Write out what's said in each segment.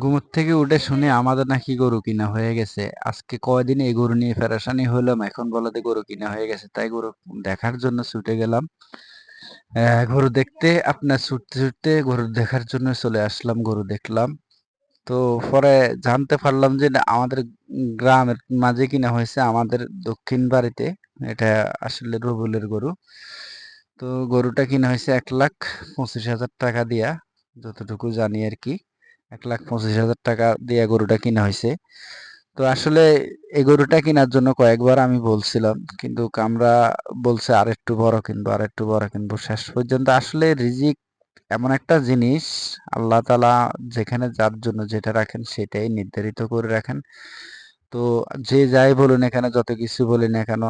ঘুমোর থেকে উঠে শুনে আমাদের নাকি গরু কিনা হয়ে গেছে। আজকে কয়দিন এই গরু নিয়ে পেরেশানি হলাম এখন বলতে গরু কিনা হয়ে গেছে। তাই গরু দেখার জন্য ছুটে গেলাম। গরু দেখতে, আপনার ছুটতে ছুটতে গরু দেখার জন্য চলে আসলাম, গরু দেখলাম। তো পরে জানতে পারলাম যে আমাদের গ্রামের মাঝে কিনা হয়েছে আমাদের দক্ষিণ বাড়িতে। এটা আসলে রবুলের গরু। তো গরুটা কিনা হয়েছে এক লাখ পঁচিশ হাজার টাকা দিয়া, যতটুকু জানি আর কি। এক লাখ পঁচিশ হাজার টাকা দিয়ে গরুটা কিনা হয়েছে। তো আসলে এই গরুটা কেনার জন্য কয়েকবার আমি বলছিলাম, কিন্তু আমরা বলছে আর একটু বড় কিনবো, আর একটু বড় কিনবো। শেষ পর্যন্ত আসলে রিজিক এমন একটা জিনিস, আল্লাহ তালা যেখানে যার জন্য যেটা রাখেন সেটাই নির্ধারিত করে রাখেন। তো যে যাই বলুন এখানে, যত কিছু বলি না কেন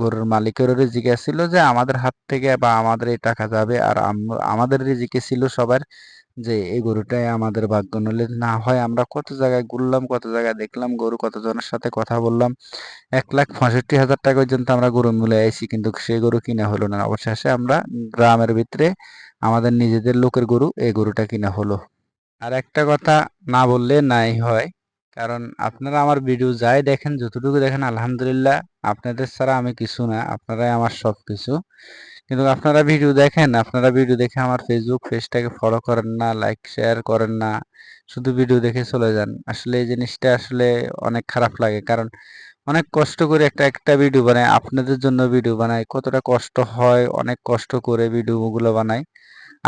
গরুর মালিকেরও রিজিকে ছিল যে আমাদের হাত থেকে বা আমাদের এই টাকা যাবে। আর আমাদের রিজিকে ছিল সবার যে এই গরুটাই আমাদের ভাগ্য। নইলে না হয় আমরা কত জায়গায় ঘুরলাম, কত জায়গায় দেখলাম, গরু কতজনের সাথে কথা বললাম। এক লাখ পঁয়ষট্টি হাজার টাকা পর্যন্ত আমরা গরু মিলে আইছি, কিন্তু সেই গরু কিনা হলো না। অবশেষে আমরা গ্রামের ভিতরে আমাদের নিজেদের লোকের গরু, এই গরুটা কিনা হলো। আর একটা কথা না বললে নাই হয় কারণ আপনারা আমার ভিডিও যাই দেখেন, যতটুকু দেখেন, আলহামদুলিল্লাহ, আপনাদের ছাড়া আমি কিছু না, আপনারাই আমার সব কিছু কিন্তু আপনারা ভিডিও দেখেন, আপনারা ভিডিও দেখে আমার ফেসবুক পেজটাকে ফলো করেন না লাইক শেয়ার করেন না, শুধু ভিডিও দেখে চলে যান। আসলে এই জিনিসটা আসলে অনেক খারাপ লাগে, কারণ অনেক কষ্ট করে একটা একটা ভিডিও বানাই, আপনাদের জন্য ভিডিও বানাই, কতটা কষ্ট হয়, অনেক কষ্ট করে ভিডিওগুলো বানাই।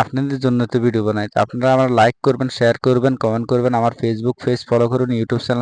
আপনাদের জন্য তো ভিডিও বানাই। আপনারা আমার লাইক করবেন শেয়ার করবেন কমেন্ট করবেন, আমার ফেসবুক পেজ ফলো করুন ইউটিউব চ্যানেল